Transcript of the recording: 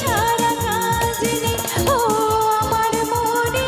ছাড়া কাজ নেই। ও আমার মনে